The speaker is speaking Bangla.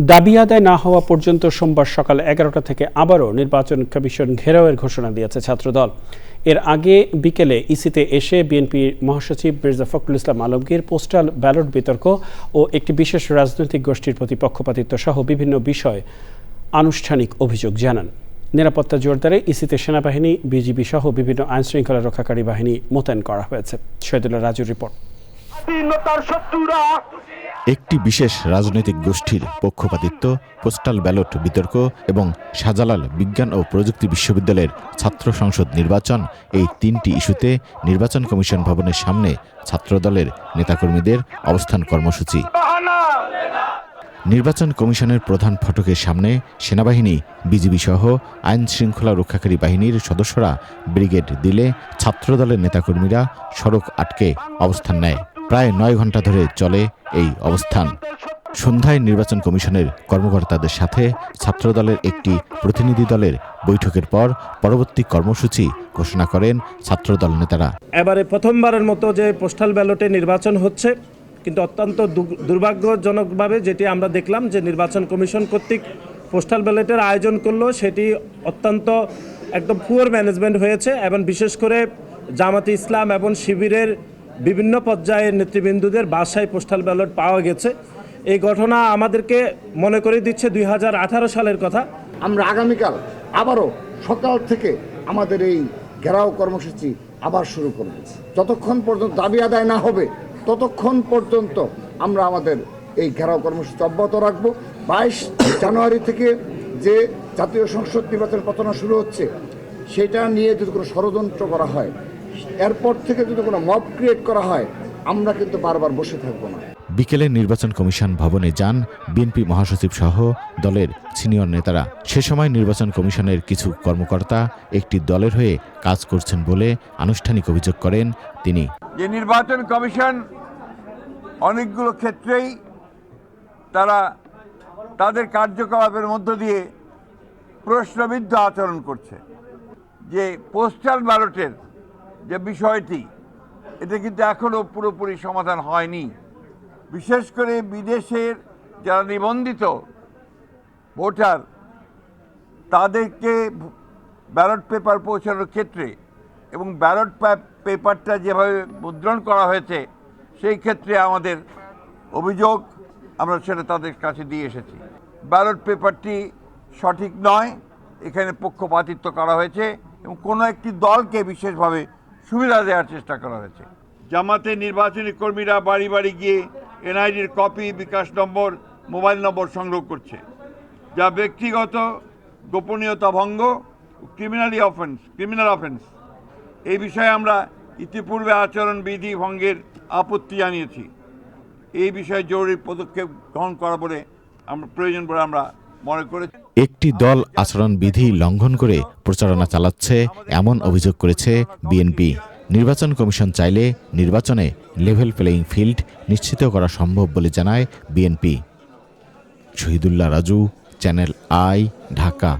দাবি আদায় না হওয়া পর্যন্ত সোমবার সকাল এগারোটা থেকে আবারও নির্বাচন কমিশন ঘেরাওয়ের ঘোষণা দিয়েছে ছাত্রদল। এর আগে বিকেলে ইসিতে এসে বিএনপির মহাসচিব মির্জা ফখরুল ইসলাম আলমগীর পোস্টাল ব্যালট বিতর্ক ও একটি বিশেষ রাজনৈতিক গোষ্ঠীর প্রতি পক্ষপাতিত্ব সহ বিভিন্ন বিষয় আনুষ্ঠানিক অভিযোগ জানান। নিরাপত্তা জোরদারে ইসিতে সেনাবাহিনী, বিজিবি সহ বিভিন্ন আইনশৃঙ্খলা রক্ষাকারী বাহিনী মোতায়েন করা হয়েছে। শহীদুল্লাহ রাজুর রিপোর্ট। একটি বিশেষ রাজনৈতিক গোষ্ঠীর পক্ষপাতিত্ব পোস্টাল ব্যালট বিতর্ক এবং শাহজালাল বিজ্ঞান ও প্রযুক্তি বিশ্ববিদ্যালয়ের ছাত্র সংসদ নির্বাচন এই তিনটি ইস্যুতে নির্বাচন কমিশন ভবনের সামনে ছাত্রদলের নেতাকর্মীদের অবস্থান কর্মসূচি। নির্বাচন কমিশনের প্রধান ফটকের সামনে সেনাবাহিনী বিজিবি সহ আইন শৃঙ্খলা রক্ষাকারী বাহিনীর সদস্যরা ব্রিগেড দিলে ছাত্রদলের নেতাকর্মীরা সড়ক আটকে অবস্থান নেয়। প্রায় নয় ঘণ্টা ধরে চলে এই অবস্থান। সন্ধ্যায় নির্বাচন কমিশনের কর্মকর্তাদের সাথে ছাত্রদলের একটি প্রতিনিধি দলের বৈঠকের পর পরবর্তী কর্মসূচি ঘোষণা করেন ছাত্রদল নেতারা। এবারে প্রথমবারের মতো যে পোস্টাল ব্যালটে নির্বাচন হচ্ছে, কিন্তু অত্যন্ত দুর্ভাগ্যজনকভাবে যেটি আমরা দেখলাম যে নির্বাচন কমিশন কর্তৃক পোস্টাল ব্যালটের আয়োজন করল সেটি অত্যন্ত একদম পুয়ার ম্যানেজমেন্ট হয়েছে এবং বিশেষ করে জামাতে ইসলাম এবং শিবিরের বিভিন্ন পর্যায়ের নেতৃবৃন্দুদের বাসায় পোস্টাল ব্যালট পাওয়া গেছে। এই ঘটনা আমাদেরকে মনে করে দিচ্ছে দুই হাজার আঠারো সালের কথা। আমরা আগামীকাল আবারও সকাল থেকে আমাদের এই ঘেরাও কর্মসূচি আবার শুরু করব। যতক্ষণ পর্যন্ত দাবি আদায় না হবে, ততক্ষণ পর্যন্ত আমরা আমাদের এই ঘেরাও কর্মসূচি অব্যাহত রাখব। বাইশ জানুয়ারি থেকে যে জাতীয় সংসদ নির্বাচন প্রচারণা শুরু হচ্ছে, সেটা নিয়ে যদি কোনো ষড়যন্ত্র করা হয় এরপর থেকে যদি কোনো মব ক্রিয়েট করা হয় আমরা কিন্তু বারবার বসে থাকব না। বিকেলে নির্বাচন কমিশন ভবনে যান বিএনপি মহাসচিব সহ দলের সিনিয়র নেতারা। সে সময় নির্বাচন কমিশনের কিছু কর্মকর্তা একটি দলের হয়ে কাজ করছেন বলে আনুষ্ঠানিক অভিযোগ করেন তিনি। যে নির্বাচন কমিশন অনেকগুলো ক্ষেত্রেই তারা তাদের কার্যকলাপের মধ্য দিয়ে প্রশ্নবিদ্ধ আচরণ করছে। যে পোস্টাল ব্যালটের যে বিষয়টি, এটা কিন্তু এখনও পুরোপুরি সমাধান হয়নি। বিশেষ করে বিদেশের যারা নিবন্ধিত ভোটার, তাদেরকে ব্যালট পেপার পৌঁছানোর ক্ষেত্রে এবং ব্যালট পেপারটা যেভাবে মুদ্রণ করা হয়েছে, সেই ক্ষেত্রে আমাদের অভিযোগ আমরা সেটা তাদের কাছে দিয়ে এসেছি। ব্যালট পেপারটি সঠিক নয়, এখানে পক্ষপাতিত্ব করা হয়েছে এবং কোনো একটি দলকে বিশেষভাবে সুবিধা দেওয়ার চেষ্টা করা হয়েছে। জামাতে নির্বাচনী কর্মীরা বাড়ি বাড়ি গিয়ে এনআইডির কপি, বিকাশ নম্বর, মোবাইল নম্বর সংগ্রহ করছে, যা ব্যক্তিগত গোপনীয়তা ভঙ্গ ক্রিমিনালি অফেন্স ক্রিমিনাল অফেন্স এই বিষয়ে আমরা ইতিপূর্বে আচরণ বিধি ভঙ্গের আপত্তি জানিয়েছি। এই বিষয়ে জরুরি পদক্ষেপ গ্রহণ করা বলে আমরা প্রয়োজন বলে আমরা মনে করেছি। একটি দল আচরণবিধি লঙ্ঘন করে প্রচারণা চালাচ্ছে, এমন অভিযোগ করেছে বিএনপি। নির্বাচন কমিশন চাইলে নির্বাচনে লেভেল প্লেয়িং ফিল্ড নিশ্চিত করা সম্ভব বলে জানায় BNP. Shahidullah Raju Channel I Dhaka